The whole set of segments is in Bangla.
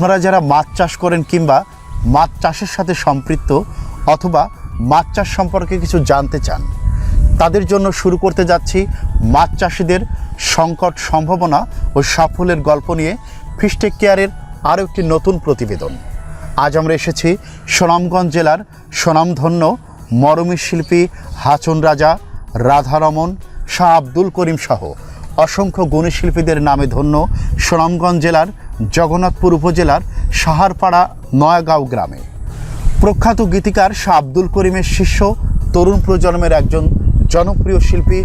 আপনারা যারা মাছ চাষ করেন কিংবা মাছ চাষের সাথে সম্পৃক্ত অথবা মাছ চাষ সম্পর্কে কিছু জানতে চান, তাদের জন্য শুরু করতে যাচ্ছি মাছ চাষিদের সংকট সম্ভাবনা ও সাফল্যের গল্প নিয়ে ফিশটেক কেয়ারের আরও একটি নতুন প্রতিবেদন। আজ আমরা এসেছি সুনামগঞ্জ জেলার সুনামধন্য মরমী শিল্পী হাচন রাজা রাধারমন শাহ আব্দুল করিম সহ। অসংখ্য গুণী শিল্পীদের নামে ধন্য সুনামগঞ্জ জেলার জগন্নাথপুর উপজেলার সাহারপাড়া নয়াগাঁও গ্রামে। প্রখ্যাত গীতিকার শাহ আব্দুল করিমের শিষ্য, তরুণ প্রজন্মের একজন জনপ্রিয় শিল্পী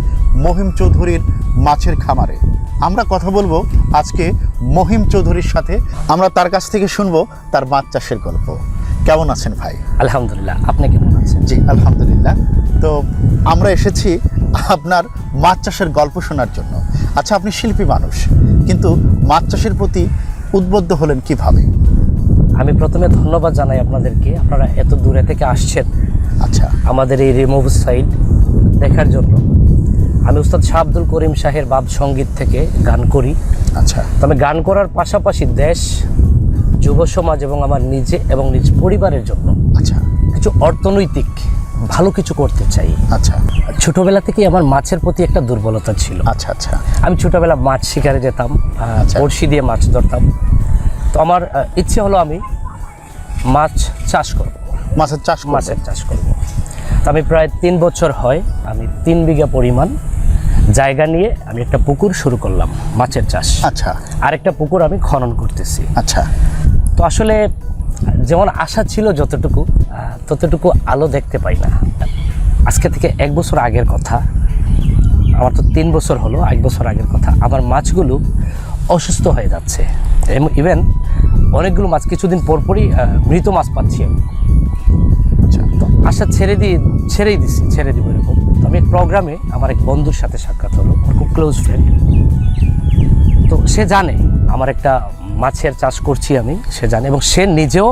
মহিম চৌধুরীর মাছের খামারে। আমরা কথা বলব আজকে মহিম চৌধুরীর সাথে। আমরা তার কাছ থেকে শুনব তার মাছ চাষের গল্প। কেমন আছেন ভাই? আলহামদুলিল্লাহ আপনি কেমন আছেন? জি আলহামদুলিল্লাহ। তো আমরা এসেছি আপনার মাছ চাষের গল্প শোনার জন্য। আচ্ছা আপনি শিল্পী মানুষ কিন্তু মাছ চাষের প্রতি উদ্বুদ্ধ হলেন কীভাবে? আমি প্রথমে ধন্যবাদ জানাই আপনাদেরকে আপনারা এত দূরে থেকে আসছেন আচ্ছা। আমাদের এই রিমুভ সাইড দেখার জন্য। আমি উস্তাদ শাহ আব্দুল করিম শাহের বাদ সংগীত থেকে গান করি। আচ্ছা। তবে গান করার পাশাপাশি দেশ যুব সমাজ এবং আমার নিজে এবং নিজ পরিবারের জন্য আচ্ছা। কিছু অর্থনৈতিক ভালো কিছু করতে চাই। আচ্ছা। ছোটবেলা থেকেই আমার মাছের প্রতি একটা দুর্বলতা ছিল। আচ্ছা আচ্ছা। আমি ছোটবেলা মাছ শিকারে যেতাম আচ্ছা। বড়শি দিয়ে মাছ ধরতাম। তো আমার ইচ্ছে হলো আমি মাছ চাষ করব। মাছের চাষ মাছের চাষ করব। তো আমি প্রায় তিন বছর হয় আমি তিন বিঘা পরিমাণ জায়গা নিয়ে আমি একটা পুকুর শুরু করলাম মাছের চাষ। আচ্ছা। আরেকটা পুকুর আমি খনন করতেছি। আচ্ছা। তো আসলে যেমন আশা ছিল যতটুকু ততটুকু আলো দেখতে পাই না। আজকে থেকে এক বছর আগের কথা আমার তো তিন বছর হলো এক বছর আগের কথা। আমার মাছগুলো অসুস্থ হয়ে যাচ্ছে। এবং ইভেন অনেকগুলো মাছ কিছুদিন পরপরই মৃত মাছ পাচ্ছি আমি। আচ্ছা। তো আশা ছেড়ে দিয়ে ছেড়েই দিছি ছেড়ে দিব এরকম। তো আমি এক প্রোগ্রামে আমার এক বন্ধুর সাথে সাক্ষাৎ হলো খুব ক্লোজ ফ্রেন্ড তো সে জানে আমার একটা মাছের চাষ করছি আমি সে জানে। এবং সে নিজেও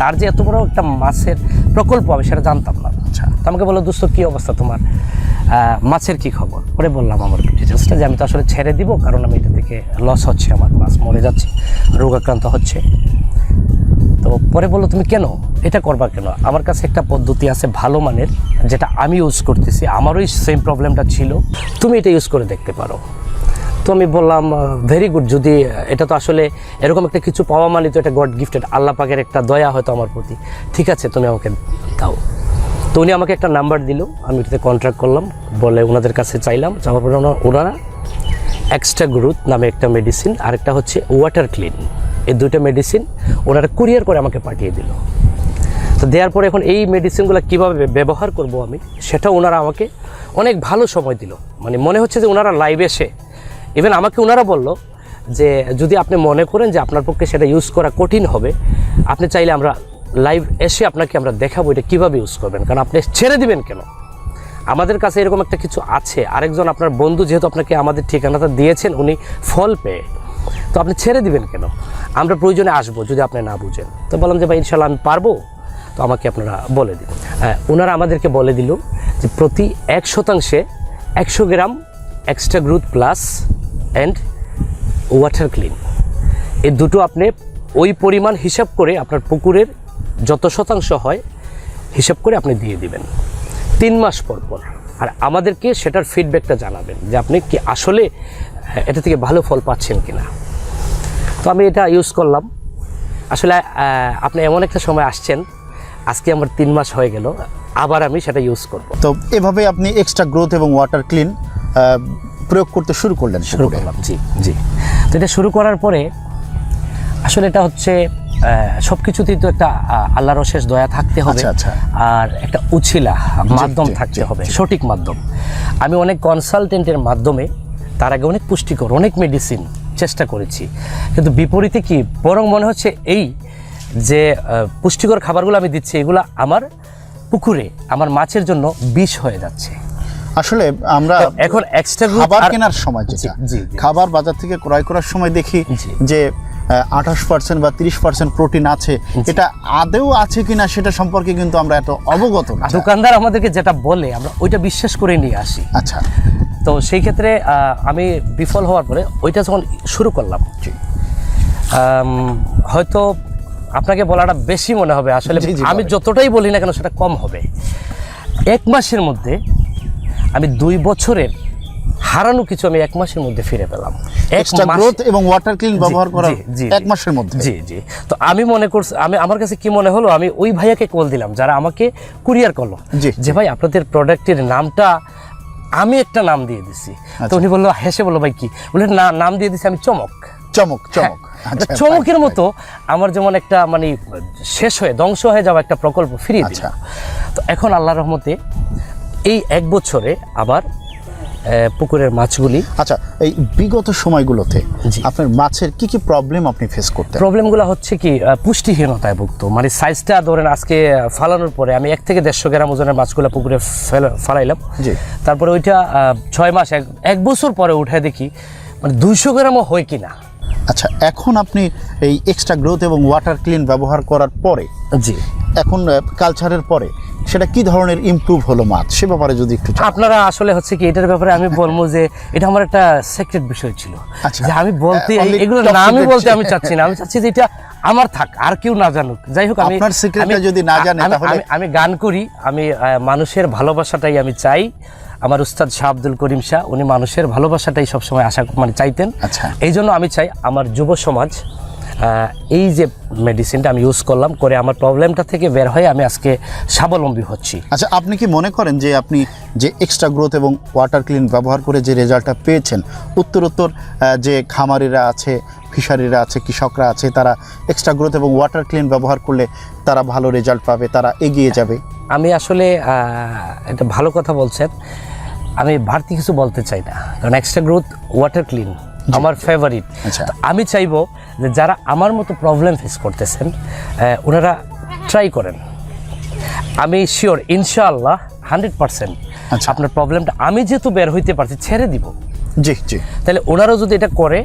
তার যে এত বড় একটা মাছের প্রকল্প আমি সেটা জানতাম না। আচ্ছা। তো আমাকে বলল দোস্ত কী অবস্থা তোমার? মাছের কি খবর? পরে বললাম আমার ডিটেলসটা যে আমি তো আসলে ছেড়ে দিব কারণ আমি এটা থেকে লস হচ্ছে আমার মাছ মরে যাচ্ছে রোগাক্রান্ত হচ্ছে। তো পরে বলল তুমি কেন? এটা করবা কেন? আমার কাছে একটা পদ্ধতি আছে ভালো মানের যেটা আমি ইউজ করতেছি। আমারও সেম প্রবলেমটা ছিল। তুমি এটা ইউজ করে দেখতে পারো। তো আমি বললাম ভেরি গুড যদি এটা তো আসলে এরকম একটা কিছু পাওয়া মানে তো এটা গড গিফটেড আল্লাহ পাকের একটা দয়া হয়তো আমার প্রতি। ঠিক আছে, তুমি আমাকে দাও। তো উনি আমাকে একটা নাম্বার দিল, আমি এটাতে কন্ট্রাক্ট করলাম, বলে ওনাদের কাছে চাইলাম, যাওয়ার পরে ওনা- ওনারা এক্সট্রা গ্রুথ নামে একটা মেডিসিন আরেকটা হচ্ছে ওয়াটার ক্লিন এই দুইটা মেডিসিন ওনারা কুরিয়ার করে আমাকে পাঠিয়ে দিল। তো দেওয়ার পরে এখন এই মেডিসিনগুলো কীভাবে ব্যবহার করব আমি সেটা ওনারা আমাকে অনেক ভালো সময় দিল। মানে মনে হচ্ছে যে ওনারা লাইভ এসে ইভেন আমাকে ওনারা বলল যে, যদি আপনি মনে করেন যে আপনার পক্ষে সেটা ইউজ করা কঠিন হবে, আপনি চাইলে আমরা লাইভ এসে আপনাকে আমরা দেখাবো এটা কীভাবে ইউজ করবেন। কারণ আপনি ছেড়ে দিবেন কেন? আমাদের কাছে এরকম একটা কিছু আছে। আরেকজন আপনার বন্ধু যেহেতু আপনাকে আমাদের ঠিকানাটা দিয়েছেন, উনি ফল পেয়ে। তো আপনি ছেড়ে দিবেন কেন? আমরা প্রয়োজনে আসব যদি আপনি না বুঝেন। তো বললাম যে, ভাই ইনশাল্লাহ আমি পারব? তো আমাকে আপনারা বলে দিন হ্যাঁ ওনারা আমাদেরকে বলে দিল যে, প্রতি এক শতাংশে একশো গ্রাম extra growth plus and water clean এই দুটো আপনি ওই পরিমাণ হিসাব করে আপনার পুকুরের যত শতাংশ হয়, হিসাব করে আপনি দিয়ে দিবেন। তিন মাস পর পর। আর আমাদেরকে সেটার ফিডব্যাকটা জানাবেন যে আপনি কি আসলে এটা থেকে ভালো ফল পাচ্ছেন কি না তো আমি এটা ইউজ করলাম। আসলে আপনি এমন একটা সময় আসছেন, আজকে আমার তিন মাস হয়ে গেল, আবার আমি সেটা ইউজ করব। তো এভাবে আপনি এক্সট্রা গ্রোথ এবং ওয়াটার ক্লিন প্রয়োগ করতে শুরু করলেন শুরু করলাম জি জি। তো এটা শুরু করার পরে আসলে এটা হচ্ছে সব কিছুতেই তো একটা আল্লাহর অশেষ দয়া থাকতে হবে আচ্ছা, আচ্ছা। আর একটা উছিলা মাধ্যম থাকতে হবে সঠিক মাধ্যম। আমি অনেক কনসালটেন্টের মাধ্যমে তার আগে অনেক পুষ্টিকর অনেক মেডিসিন চেষ্টা করেছি। কিন্তু বিপরীতে কি বরং মনে হচ্ছে এই যে পুষ্টিকর খাবারগুলো আমি দিচ্ছি এগুলো আমার পুকুরে আমার মাছের জন্য বিষ হয়ে যাচ্ছে। আসলে আমরা এখন এক্সট্রা খাবার কেনার সময় যেটা। খাবার বাজার থেকে ক্রয় করার সময় দেখি যে আঠাশ পার্সেন্ট বা তিরিশ পার্সেন্ট প্রোটিন আছে। এটা আদেও আছে কিনা সেটা সম্পর্কে কিন্তু আমরা এত অবগত না। দোকানদার আমাদেরকে যেটা বলে আমরা ওইটা বিশ্বাস করে নিয়ে আসি। আচ্ছা। তো সেই ক্ষেত্রে আমি বিফল হওয়ার পরে ওইটা যখন শুরু করলাম হয়তো আপনাকে বলাটা বেশি মনে হবে। আসলে আমি যতটাই বলি না কেন সেটা কম হবে। এক মাসের মধ্যে আমি দুই বছরের হারানো কিছু আমি এক মাসের মধ্যে ফিরে পেলাম। এক গ্রোথ এবং ওয়াটার ক্লিন ব্যবহার জি, এক মাসের মধ্যে। জি জি। তো আমি মনে করছি আমি আমার কাছে কি মনে হলো আমি ওই ভাইয়াকে কল দিলাম যারা আমাকে কুরিয়ার করল। যে ভাই আপনাদের প্রোডাক্টের নামটা আমি একটা নাম দিয়ে দিছি। আচ্ছা। তো উনি বলল হেসে বলল ভাই কি? বলে না নাম দিয়ে দিছি আমি চমক। চমক চমক। হ্যাঁ, আচ্ছা, চমকের মতো আমার যেমন একটা মানে শেষ হয়ে ধ্বংস হয়ে যাওয়া একটা প্রকল্প ফিরিয়ে আচ্ছা। তো এখন আল্লাহ রহমতে এই এক বছরে আবার পুকুরের মাছগুলি আচ্ছা এই বিগত সময়গুলোতে। আপনার মাছের কি কি প্রবলেম আপনি ফেস করতেন? প্রবলেমগুলো হচ্ছে কি পুষ্টিহীনতায় ভুগত মানে সাইজটা ধরেন আজকে ফালানোর পরে আমি এক থেকে দেড়শো গ্রাম ওজনের মাছগুলো পুকুরে ফেলা- ফালাইলাম। জি। তারপরে ওইটা ছয় মাস এক এক বছর পরে উঠে দেখি মানে দুইশো গ্রামও হয় কি না আচ্ছা এখন আপনি এই এক্সট্রা গ্রোথ এবং ওয়াটার ক্লিন ব্যবহার করার পরে জি। এখন কালচারের পরে সেটা কি ধরনের ইমপ্রুভ হলো মাছ? সে ব্যাপারে যদি একটু আপনারা আসলে হচ্ছে কি এটার ব্যাপারে আমি বলব যে এটা আমার একটা সিক্রেট বিষয় ছিল। আচ্ছা। যে আমি বলতে এগুলো top না আমি বলতে আমি চাচ্ছি না। আমি চাচ্ছি যে এটা আমার থাক আর কেউ না জানুক। যাই হোক আমি আপনার আমি- যদি না জানে তাহলে- আমি- গান করি আমি মানুষের ভালোবাসাটাই আমি চাই। আমার উস্তাদ শাহ আব্দুল করিম শাহ উনি মানুষের ভালোবাসাটাই সবসময় আশা মানে চাইতেন। আচ্ছা। এই জন্য আমি চাই আমার যুব সমাজ এই যে মেডিসিনটা আমি ইউজ করলাম করে আমার প্রবলেমটা থেকে বের হয়ে আমি আজকে স্বাবলম্বী হচ্ছি। আচ্ছা আপনি কি মনে করেন যে আপনি যে এক্সট্রা গ্রোথ এবং ওয়াটার ক্লিন ব্যবহার করে যে রেজাল্টটা পেয়েছেন উত্তরোত্তর যে খামারিরা আছে ফিশারিরা আছে কৃষকরা আছে তারা এক্সট্রা গ্রোথ এবং ওয়াটার ক্লিন ব্যবহার করলে তারা ভালো রেজাল্ট পাবে তারা এগিয়ে যাবে? আমি আসলে এটা ভালো কথা বলছেন। আমি বাড়তি কিছু বলতে চাই না। কারণ এক্সট্রা গ্রোথ ওয়াটার ক্লিন আমার ফেভারিট আচ্ছা। আমি চাইব যে যারা আমার মতো প্রবলেম ফেস করতেছেন ওনারা ট্রাই করেন আমি শিওর ইনশাআল্লাহ হান্ড্রেড পার্সেন্ট আচ্ছা। আপনার প্রবলেমটা আমি যেহেতু বের হইতে পারছি ছেড়ে দিব জি জি তাহলে ওনারাও যদি এটা করে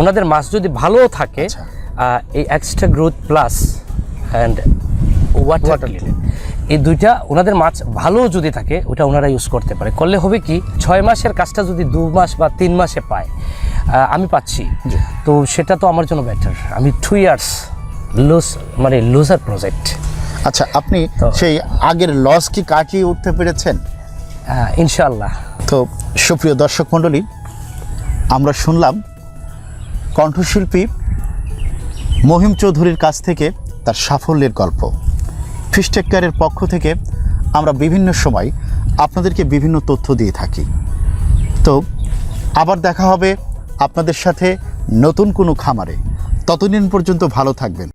ওনাদের মাছ যদি ভালোও থাকে আচ্ছা। এই extra growth plus and water এই দুইটা ওনাদের মাছ ভালো যদি থাকে ওটা ওনারা ইউজ করতে পারে। করলে হবে কি ছয় মাসের কাজটা যদি দু মাস বা তিন মাসে পায় আমি পাচ্ছি। তো সেটা তো আমার জন্য বেটার আমি টু ইয়ার্স লুজ মানে লুজার প্রজেক্ট আচ্ছা আপনি সেই আগের লস কি কাটিয়ে উঠতে পেরেছেন? ইনশাল্লাহ তো সুপ্রিয় দর্শক মণ্ডলী আমরা শুনলাম কণ্ঠশিল্পী মহিম চৌধুরীর কাছ থেকে তার সাফল্যের গল্প। ফিশটেক্কারের পক্ষ থেকে আমরা বিভিন্ন সময় আপনাদেরকে বিভিন্ন তথ্য দিয়ে থাকি। তো আবার দেখা হবে আপনাদের সাথে নতুন কোনো খামারে। ততদিন পর্যন্ত ভালো থাকবেন।